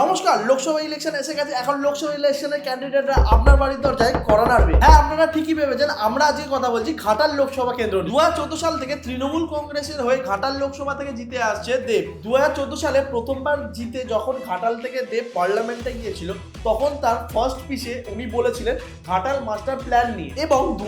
নমস্কার, লোকসভা ইলেকশন এসে গেছে। এখন লোকসভা ইলেকশনের ক্যান্ডিডেটরা আপনার বাড়ির দরজায় করা নাড়বে। হ্যাঁ আপনারা ঠিকই ভেবেছেন। আমরা আজকে কথা বলছি ঘাটাল লোকসভা কেন্দ্র দু হাজার সাল থেকে তৃণমূল কংগ্রেসের হয়ে ঘাটাল লোকসভা থেকে জিতে আসছে দেব। দু হাজার সালে প্রথমবার জিতে যখন ঘাটাল থেকে দেব পার্লামেন্টে গিয়েছিল, তখন তার ফার্স্ট পিচে উনি বলেছিলেন ঘাটাল মাস্টার প্ল্যান নিয়ে। এবং দু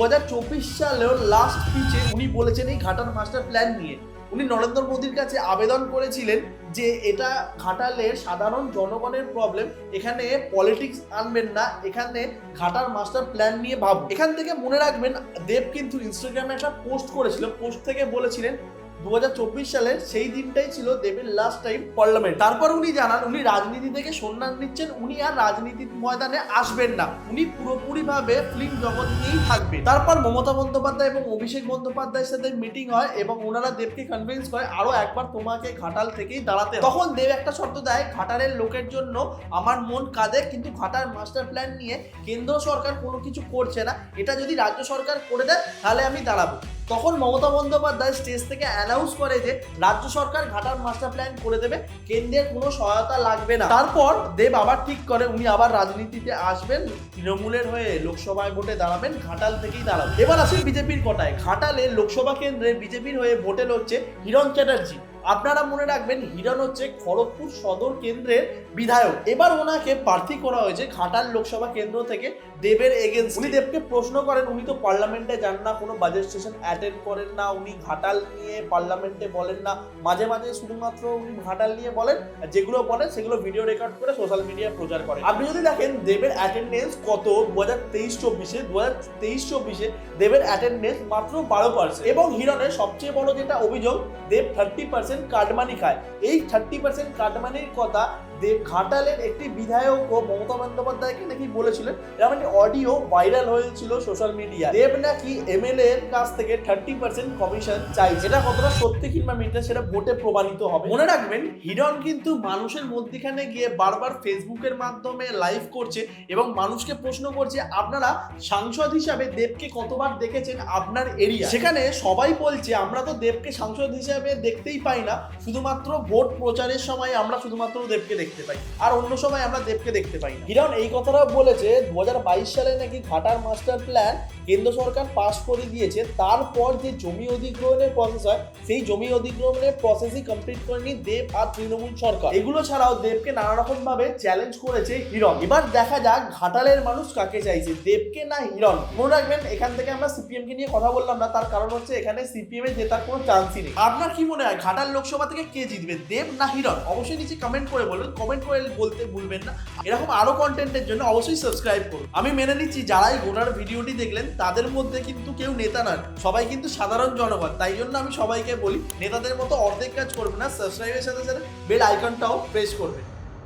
সালেও লাস্ট পিচে উনি বলেছেন এই ঘাটাল মাস্টার প্ল্যান নিয়ে। উনি নরেন্দ্র মোদীর কাছে আবেদন করেছিলেন যে এটা ঘাটালে সাধারণ জনগণের প্রবলেম এখানে পলিটিক্স আনবেন না, এখানে ঘাটার মাস্টার প্ল্যান নিয়ে ভাব এখান থেকে মনে রাখবেন, দেব কিন্তু ইনস্টাগ্রামে একটা পোস্ট করেছিল পোস্ট থেকে বলেছিলেন দু হাজার চব্বিশ সালের সেই দিনটাই ছিল দেবের লাস্ট টাইম পার্লামেন্ট তারপর উনি জানান, উনি রাজনীতি থেকে সন্ন্যাস নিচ্ছেন, উনি আর রাজনীতির ময়দানে আসবেন না। উনি পুরোপুরি ভাবে ফিল্ম জগৎ নিয়েই থাকবেন। তারপর মমতা বন্দ্যোপাধ্যায় এবং অভিষেক বন্দ্যোপাধ্যায়ের সাথে মিটিং হয় এবং ওনারা দেবকে কনভিন্স করে আরও একবার তোমাকে ঘাটাল থেকেই দাঁড়াতে তখন দেব একটা শর্ত দেয়, ঘাটালের লোকের জন্য আমার মন কাঁদে, কিন্তু ঘাটার মাস্টার প্ল্যান নিয়ে কেন্দ্র সরকার কোনো কিছু করছে না। এটা যদি রাজ্য সরকার করে দেয়, তাহলে আমি দাঁড়াবো। তখন মমতা বন্দ্যোপাধ্যায় স্টেজ থেকে অ্যানাউন্স করে যে রাজ্য সরকার ঘাটার মাস্টার প্ল্যান করে দেবে কেন্দ্রের কোনো সহায়তা লাগবে না। তারপর দেব আবার ঠিক করে, উনি আবার রাজনীতিতে আসবেন, তৃণমূলের হয়ে লোকসভায় ভোটে দাঁড়াবেন, ঘাটাল থেকেই দাঁড়াবেন। এবার আসেন বিজেপির কটায়। ঘাটালে লোকসভা কেন্দ্রে বিজেপির হয়ে ভোটে লড়ছে হিরণ চ্যাটার্জি। আপনারা মনে রাখবেন হিরণ হচ্ছে খড়গপুর সদর কেন্দ্রের বিধায়ক। এবার ওনাকে প্রার্থী করা হয়েছে ঘাটাল লোকসভা কেন্দ্র থেকে দেবের এগেন্স্ট উনি দেবকে প্রশ্ন করেন উনি তো পার্লামেন্টে যান না কোনো বাজেট সেশন অ্যাটেন্ড করেন না উনি ঘাটাল নিয়ে পার্লামেন্টে বলেন না। মাঝে মাঝে শুধুমাত্র উনি ঘাটাল নিয়ে বলেন আর যেগুলো বলেন সেগুলো ভিডিও রেকর্ড করে সোশ্যাল মিডিয়ায় প্রচার করেন। আপনি যদি দেখেন দেবের অ্যাটেন্ডেন্স কত দু হাজার তেইশ চব্বিশে দু হাজার তেইশ চব্বিশে দেবের অ্যাটেন্ডেন্স মাত্র বারো পার্সেন্ট এবং হিরণের সবচেয়ে বড় যেটা অভিযোগ দেব থার্টি পার্সেন্ট কাটমানি খায়। এই থার্টি পার্সেন্ট কাটমানির কথা দেব ঘাটালের একটি বিধায়ক ও মমতা বন্দ্যোপাধ্যায়কে নাকি বলেছিলেন এরকম একটি অডিও ভাইরাল হয়েছিল সোশ্যাল মিডিয়া দেব নাকি এমএলএ এর কাছ থেকে থার্টি পার্সেন্ট কমিশন চাই যেটা কতটা সত্যি কিংবা মিথ্যা সেটা ভোটে প্রমাণিত হবে। মনে রাখবেন, হিরণ কিন্তু মানুষের মধ্যখানে গিয়ে বারবার ফেসবুকের মাধ্যমে লাইভ করছে এবং মানুষকে প্রশ্ন করছে, আপনারা সাংসদ হিসাবে দেবকে কতবার দেখেছেন আপনার এরিয়া সেখানে সবাই বলছে, আমরা তো দেবকে সাংসদ হিসাবে দেখতেই পাই না, শুধুমাত্র ভোট প্রচারের সময় আমরা শুধুমাত্র দেবকে দেখতে পাই। আর অন্য সময় আমরা দেবকে দেখতে পাই হিরণ এই কথাটাও বলেছে দু হাজার বাইশ সালে নাকি ঘাটার মাস্টার প্ল্যান কেন্দ্র সরকার পাশ করে দিয়েছে। তারপর যে জমি অধিগ্রহণের প্রসেস হয়, সেই জমি অধিগ্রহণের প্রসেসই কমপ্লিট করেনি দেব আর তৃণমূল সরকার। এগুলো ছাড়াও দেবকে নানা রকম ভাবে চ্যালেঞ্জ করেছে হিরণ। এবার দেখা যাক ঘাটালের মানুষ কাকে চাইছে, দেবকে না হিরণ মনে রাখবেন, এখান থেকে আমরা সিপিএম কে নিয়ে কথা বললাম না, তার কারণ হচ্ছে এখানে সিপিএম এ জেতার কোনো চান্সই নেই। আপনার কি মনে হয়, ঘাটাল লোকসভা থেকে কে জিতবে, দেব না হিরণ? অবশ্যই নিচে কমেন্ট করে বলবেন কমেন্ট করে বলতে ভুলবেন না। এরকম আরও কন্টেন্টের জন্য অবশ্যই সাবস্ক্রাইব করুন। আমি মেনে নিচ্ছি, যারাই গোটার ভিডিওটি দেখলেন, তাদের মধ্যে কিন্তু কেউ নেতা নয় সবাই কিন্তু সাধারণ জনগণ। তাই জন্য আমি সবাইকে বলি, নেতাদের মতো অর্ধেক কাজ করবে না সাবস্ক্রাইবের সাথে সাথে বেল আইকনটাও প্রেস করবে।